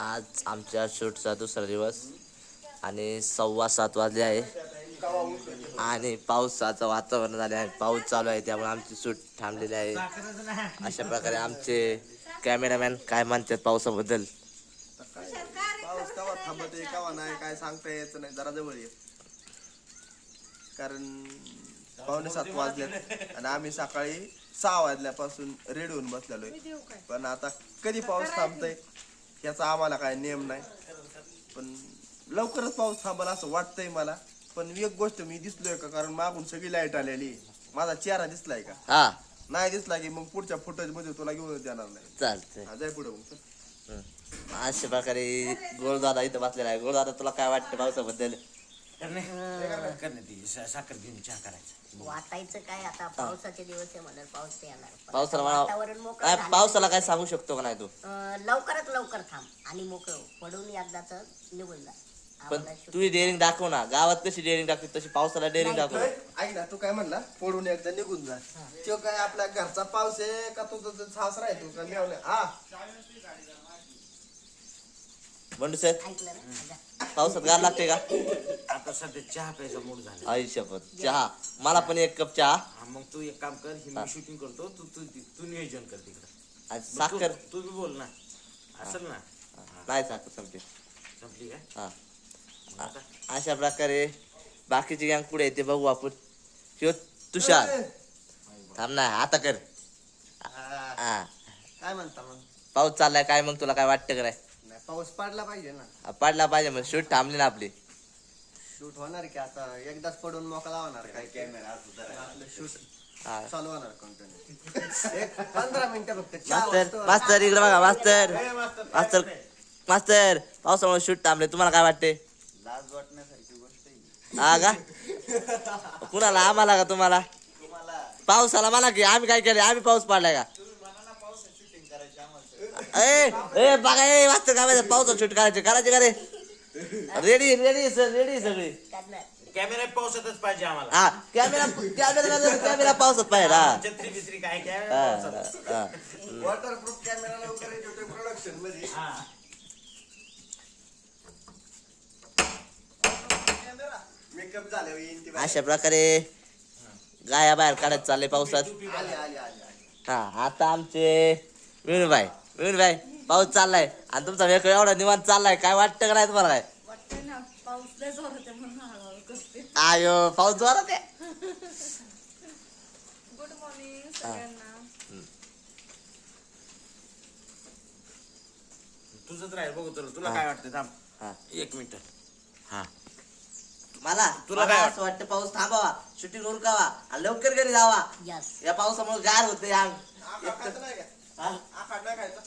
आज आमच्या शूटचा दुसरा दिवस आणि सव्वा सात वाजले आहे. आणि पावसाचं वातावरण झाले आहे. पाऊस चालू आहे त्यामुळे आमची शूट थांबलेली आहे. अशा प्रकारे आमचे कॅमेरामॅन काय म्हणतात पावसाबद्दल? पाऊस कवा आहे कवा नाही काय सांगता यायचं नाही जरा जवळ ये. कारण पावणे सात वाजले आणि आम्ही सकाळी सहा वाजल्यापासून रेडी होऊन बसलेलो आहे. पण आता कधी पाऊस थांबतोय याचा आम्हाला काय नियम नाही. पण लवकरच पाऊस थांबल असं वाटतंय मला. पण एक गोष्ट मी दिसलोय का कारण मागून सगळी लाइट आलेली. माझा चेहरा दिसलाय का? हा. नाही दिसला की मग पुढच्या फुटेजमध्ये तुला घेऊन देणार नाही. चालतंय. हा, जाय पुढे मग चल. अशा प्रकारे गोळदादा इथं बसलेला आहे. गोळदादा तुला काय वाटतं पावसाबद्दल? करणे करणे ती सा- साखर घेऊन चहा करायचा. वाटायचं काय आता पावसाचे दिवस आहे म्हणून पाऊस ते येणार. पावसाला वातावरण मला मोकळं काय झालं. पावसाला काय सांगू शकतो का नाही तू? अं, लवकरात लवकर थांब आणि मोकळं हो. पडून एकदाच निघून जा. पण आम्हाला डेअरिंग दाखव ना. गावात कशी डेअरिंग दाखवते तशी पावसाला डेअरिंग दाखव. होय? ऐक ना तू काय म्हणला? पडून एकदा निघून जा. तो काय आपल्या घरचा पाऊस आहे का तुझा तो सासरा आहे तू का हा. बंडू सर ऐकलं ना? जा. पावसात गार लागते का? आता सध्या चहा प्यायचा मूड झाला आई शपथ. चहा. मला पण एक कप चहा. हा, मग तू एक काम कर ही मी शूटिंग करतो. तू तू तू नियोजन कर तिकडं. आणि साखर. तू बी बोल ना. असेल ना? नाही साखर संपते संपली काय हा. मग आता? अशा प्रकारे बाकीचे गँग पुढे येते. बघू आपण. ह्यो तुषार. थांब ना आता कर. हा. काय म्हणता मग? पाऊस चाललाय काय मग तुला काय वाटतं का नाही नाही पाऊस पडला पाहिजे ना. हा, पडला पाहिजे मग शूट थांबली ना आपली. शूट होणार की आता एकदाच पडून मोकळा होणार काय? कॅमेरा शूट हा. चालू होणार कंटिन्यू एक पंधरा मिनिटं फक्त चहा मास्तर वाजतो. मास्तर इकडे बघा मास्तर. मास्तर, मास्तर पावसामुळे शूट थांबले. तुम्हाला काय वाटते लाज वाटण्यासारखी गोष्ट आहे. हा. का? कुणाला? आम्हाला का तुम्हाला? पावसाला मला की? आम्ही काय केलं आम्ही पाऊस पडलाय का? ए ए बघा ए काय माहिती पावसात शूट करायचे करायचे का रे? रेडी रेडी सर रेडी सगळी. कॅमेरा पावसातच पाहिजे आम्हाला. हा कॅमेरा कॅमेरा कॅमेरा पावसात पाहिजे हा. छत्री बित्री काय हा, कॅमेरा पावसात हा. वॉटरप्रूफ कॅमेरा लवकर येतो प्रोडक्शनमध्ये. हा. मेकअप झाल्यावर येईन ती अशा प्रकारे गाया बाहेर काढत चालले पावसात. आली आली आली आली. हा आता आमचे विनुभाई विनुभाई पाऊस चाललाय. आणि तुमचा वेळ एवढा निवांत चाललाय काय वाटतं का नाही तुम्हाला काय? वाटतंय ना पाऊस लय जोरात आहे म्हणून हळूहळू करते. आयो पाऊस जोरात आहे? गुड मॉर्निंग सगळ्यांना. तुझंच राहील बघू तुला. तुला काय वाटतं हा. थांब. एक मिनिट. हा. मला तुला काय असं वाटतं पाऊस थांबावा शूटिंग उरकावा आणि लवकर घरी जावा. या पावसामुळे गार होते अंग? हा? खायचं?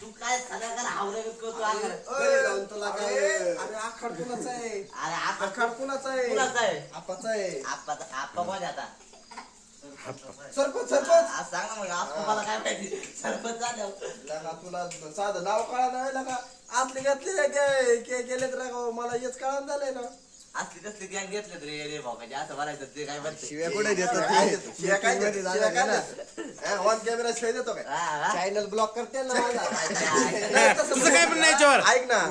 तू काय हावरे? घरी जाऊन तुला काय? अरे आखाड कुणाचा आहे? अरे आता आखाड कुणाचा आहे? कुणाचा आहे? आपाचा आहे. आप्पा आप्पा कोण आहे आता? सरपंच सांग ना मग आप्पा मला काय माहिती? सरपंच झालं. लगा तुला साधं नाव कळा नाही लगा आतले घातले गेलेत राव मला हेच कळान झालंय ना. असली गॅंग घेतलं रे रे भाऊ असं म्हणायचं ते काय म्हणते शिव्या कुठे देतो शिव्या काय देतो? शिव्या काय देतो? ऑन कॅमेरा शिवाय देतो काय हा, हा. चॅनल ब्लॉक करते ना. तुझं काय म्हणणं आहे याच्यावर? ऐक ना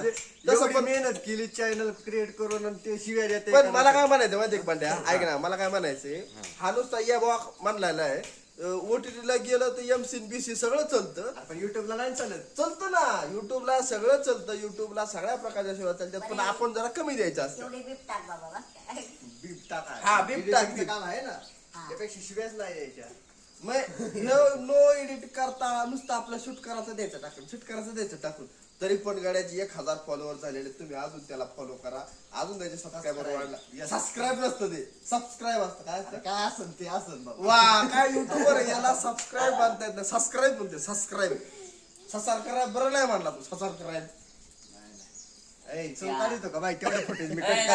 तसं पण मेहनत केली चॅनल क्रिएट करून आणि ते शिव्या देते पण मला काय म्हणायचं माहिती का बंड्या ऐक ना मला काय म्हणायचंय हा नुसता या बॉक म्हणलेला आहे ओटीटी ला गेलं तर एम सी बी सी सगळं चलतं. पण युट्यूबला नाही चालत. चलतं ना. युट्यूबला सगळं चलतं. युट्यूबला सगळ्या प्रकारच्या सेवा चालतात. पण आपण जरा कमी द्यायचं असतं. एवढी बीप टाक बाबा बा. हा, Editing चं. काम आहे ना? त्यापेक्षा शिव्याच नाही यायच्या मग नो एडिट करता नुसतं आपलं शूट करायचं द्यायचं टाकून. शूट करायचं द्यायचं टाकून. तरी पण गाड्याची एक हजार फॉलोअर झालेले तुम्ही अजून त्याला फॉलो करा. अजून त्याचे सबस्क्रायबर वाढला. सबस्क्राईब नसतं ते. सबस्क्राईब असतं. काय असतं? काय असन ते असन बाबा. वा काय युट्यूबर याला सबस्क्राईब बांधता येत नाही. सबस्क्राईब म्हणते सबस्क्राईब सबस्क्राईब बरं नाही म्हणला तू. चल काढतो का? बाई फुटेज मी नाही.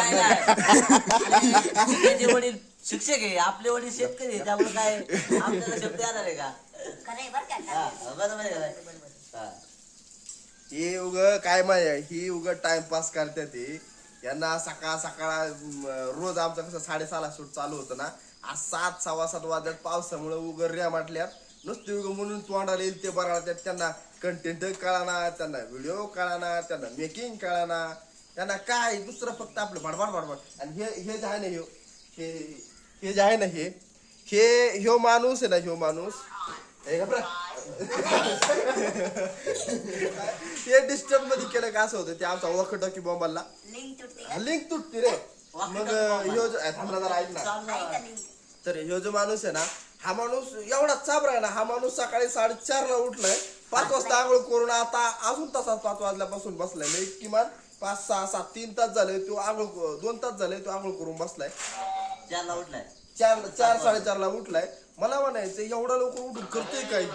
त्याचे वडील शिक्षक आहे आपले वडील शेतकरी आहे त्यामुळे काय आपल्याला शब्द येणार आहे का? खरंय बरं का? हा, बरोबर आहे का? हा. हे उग काय माहिती ही उग टाइमपास करते ते. यांना सकाळ सकाळ रोज आमचं कसं साडेसहाला सूट चालू होतं ना आज सात सव्वा सात वाजल्यात पावसामुळे उग रिया म्हटल्यात नुसते उग म्हणून तोंडाला येईल ते बराळतात त्यांना कंटेंट कळाना त्यांना व्हिडिओ कळाना त्यांना मेकिंग कळाना. त्यांना काय दुसरं फक्त आपलं भडभाड भडभाड. आणि हे हे जे आहे ना ह्यो हे हे जे आहे ना हे हे ह्यो माणूस आहे ना ह्यो माणूस. हे का हे डिस्टर्बमध्ये केलं का असं होतं? ते आमचा वखटकी बॉम्बाला लिंक तुटते लिंक तुटते रे. मग ह्यो जो थांबला जरा ऐक ना. तर ह्यो जो माणूस आहे ना हा माणूस एवढा चाबरा आहे ना हा माणूस सकाळी साडेचार ला उठलाय. पाच वाजता आंघोळ करून आता अजून तसाच पाच वाजल्यापासून बसलाय. म्हणजे किमान पाच सहा सात तीन तास झाले तो आंघोळ दोन तास झाले तो आंघोळ करून बसलाय. ज्याला उठलाय. चार चार साडेचार ला उठलाय. मला म्हणायचं एवढा लवकर उठून करतोय काय?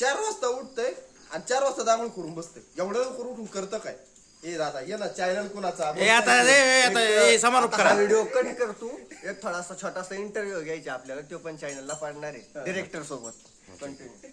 चार वाजता उठतंय आणि चार वाजता आंघोळ करून बसतंय. एवढं लवकर उठून करतं काय? ए दादा ये ना चॅनल कुणाचा? ए आता ए, ए, आता ए, समारोप आता करा. हा व्हिडिओ कट करतो एक थोडासा छोटासा इंटरव्ह्यू घ्यायचा आपल्याला तो पण चॅनलला पाडणार आहे. डिरेक्टर सोबत. कंटिन्यू